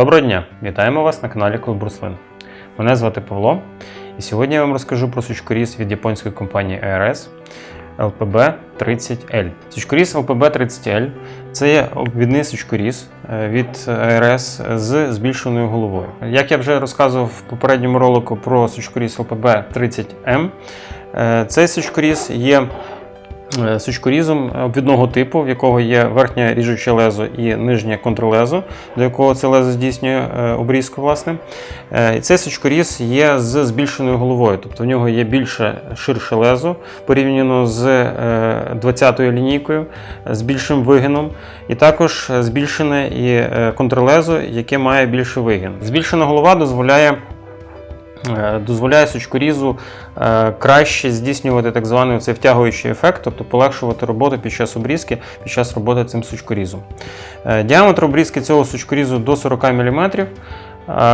Доброго дня! Вітаємо вас на каналі Клуб Руслин. Мене звати Павло, і сьогодні я вам розкажу про сучкоріз від японської компанії ARS LPB 30L. Сучкоріз LPB 30L це є обвідний сучкоріз е, від ARS з збільшеною головою. Як я вже розказував в попередньому ролику про сучкоріз LPB 30M, е, цей сучкоріз є сучкорізом обвідного типу, в якого є верхнє ріжуче лезо і нижнє контрлезо, до якого це лезо здійснює е, обрізку. Власне. Е, І цей сучкоріз є з збільшеною головою, тобто в нього є більше ширше лезо порівняно з 20-ю лінійкою, е, з більшим вигином, і також е, збільшене і е, контрлезо, яке має більший вигин. Збільшена голова дозволяє е, дозволяє сучкорізу е, краще здійснювати так званий цей втягуючий ефект, тобто полегшувати роботу під час обрізки, під час роботи цим сучкорізом. Е, Діаметр обрізки цього сучкорізу до 40 мм.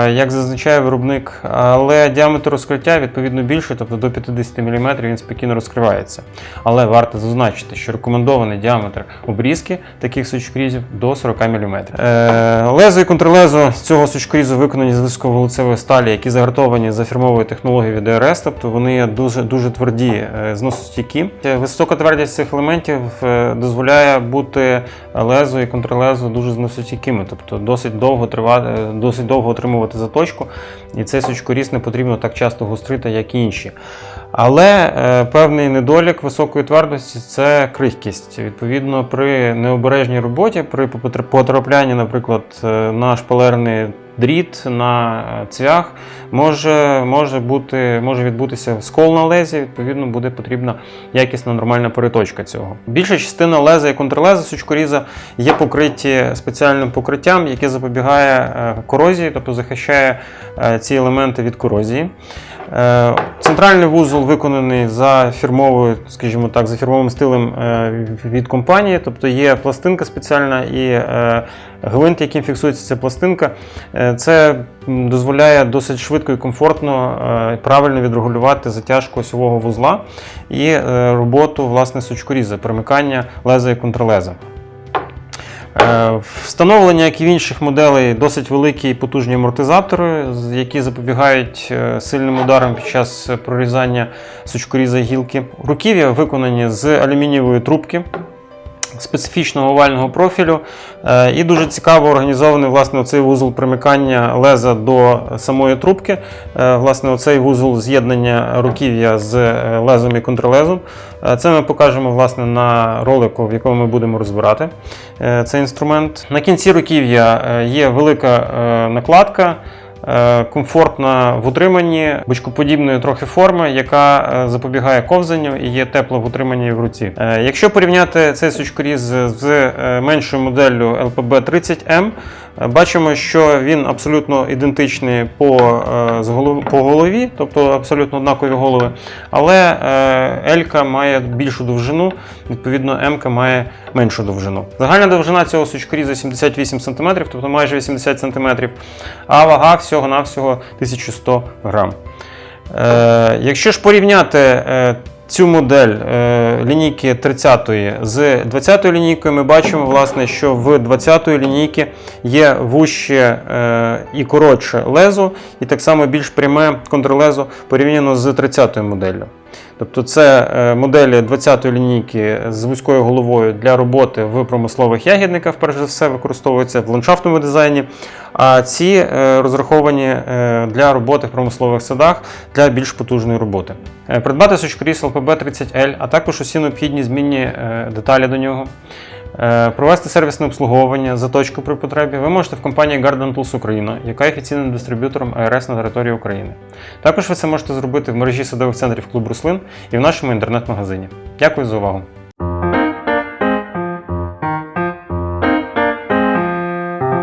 Як зазначає виробник, але діаметр розкриття відповідно більший, тобто до 50 мм він спокійно розкривається. Але варто зазначити, що рекомендований діаметр обрізки таких сучкорізів до 40 мм. Е, Лезо і контрлезо цього сучкорізу виконані з високоволицевої сталі, які загартовані за фірмовою технологією DRS, тобто вони дуже, дуже тверді, е, зносостійкі. Е, Висока твердість цих елементів дозволяє бути лезо і контрлезо дуже зносостійкими, тобто досить довго тривати, досить довго отримувати заточку, і цей сучкоріс не потрібно так часто гострити, як і інші. Але е, певний недолік високої твердості це крихкість. Відповідно, при необережній роботі, при потраплянні, наприклад, е, на шпалерний дріт, на е, цвях, може, може, бути, може відбутися скол на лезі, відповідно, буде потрібна якісна нормальна переточка цього. Більша частина леза і контрлеза сучкоріза є покриті спеціальним покриттям, яке запобігає е, корозії, тобто захищає е, ці елементи від корозії. Е, Центральний вузол виконаний за фірмовою, скажімо так, за фірмовим стилем е, від компанії, тобто є пластинка спеціальна і е, гвинт, яким фіксується ця пластинка. Це дозволяє досить швидко і комфортно правильно відрегулювати затяжку осьового вузла і роботу власне сучкоріза, перемикання леза і контрлеза. Е, Встановлення, як і в інших моделей, досить великі і потужні амортизатори, які запобігають е, сильним ударам під час прорізання сучкоріза гілки. Руків'я виконані з алюмінієвої трубки. Специфічного овального профілю Е, і дуже цікаво організований власне оцей вузол примикання леза до самої трубки. Е, Власне, оцей вузол з'єднання руків'я з е, лезом і контрлезом. Е, Це ми покажемо власне на ролику, в якому ми будемо розбирати цей інструмент. На кінці руків'я є велика накладка. Е, Комфортна в утриманні бочкоподібної трохи форми, яка е, запобігає ковзанню і є тепло в утриманні в руці. Е, Якщо порівняти цей сучкоріз з меншою моделлю LPB 30M, е, бачимо, що він абсолютно ідентичний по, е, по голові, тобто абсолютно однакові голови. Але е, L має більшу довжину, відповідно, M має меншу довжину. Загальна довжина цього сучкоріза 78 см, тобто майже 80 см, а вага всього-навсього 1100 грам. Е, якщо ж порівняти цю модель е, лінійки 30-ї з 20-ї лінійкою, ми бачимо, власне, що в 20-ї лінійки є вуще е, і коротше лезо, і так само більш пряме контрлезо порівняно з 30-ю моделлю. Тобто це е, моделі 20-ї лінійки з вузькою головою для роботи в промислових ягідниках, перш за все, використовуються в ландшафтному дизайні. А ці е, розраховані е, для роботи в промислових садах для більш потужної роботи. Придбати сучкоріз LPB 30L, а також усі необхідні змінні деталі до нього. Е, Провести сервісне обслуговування, заточку при потребі ви можете в компанії Garden Tools Україна, яка є офіційним дистриб'ютором АРС на території України. Також ви це можете зробити в мережі садових центрів Клуб Руслин і в нашому інтернет-магазині. Дякую за увагу!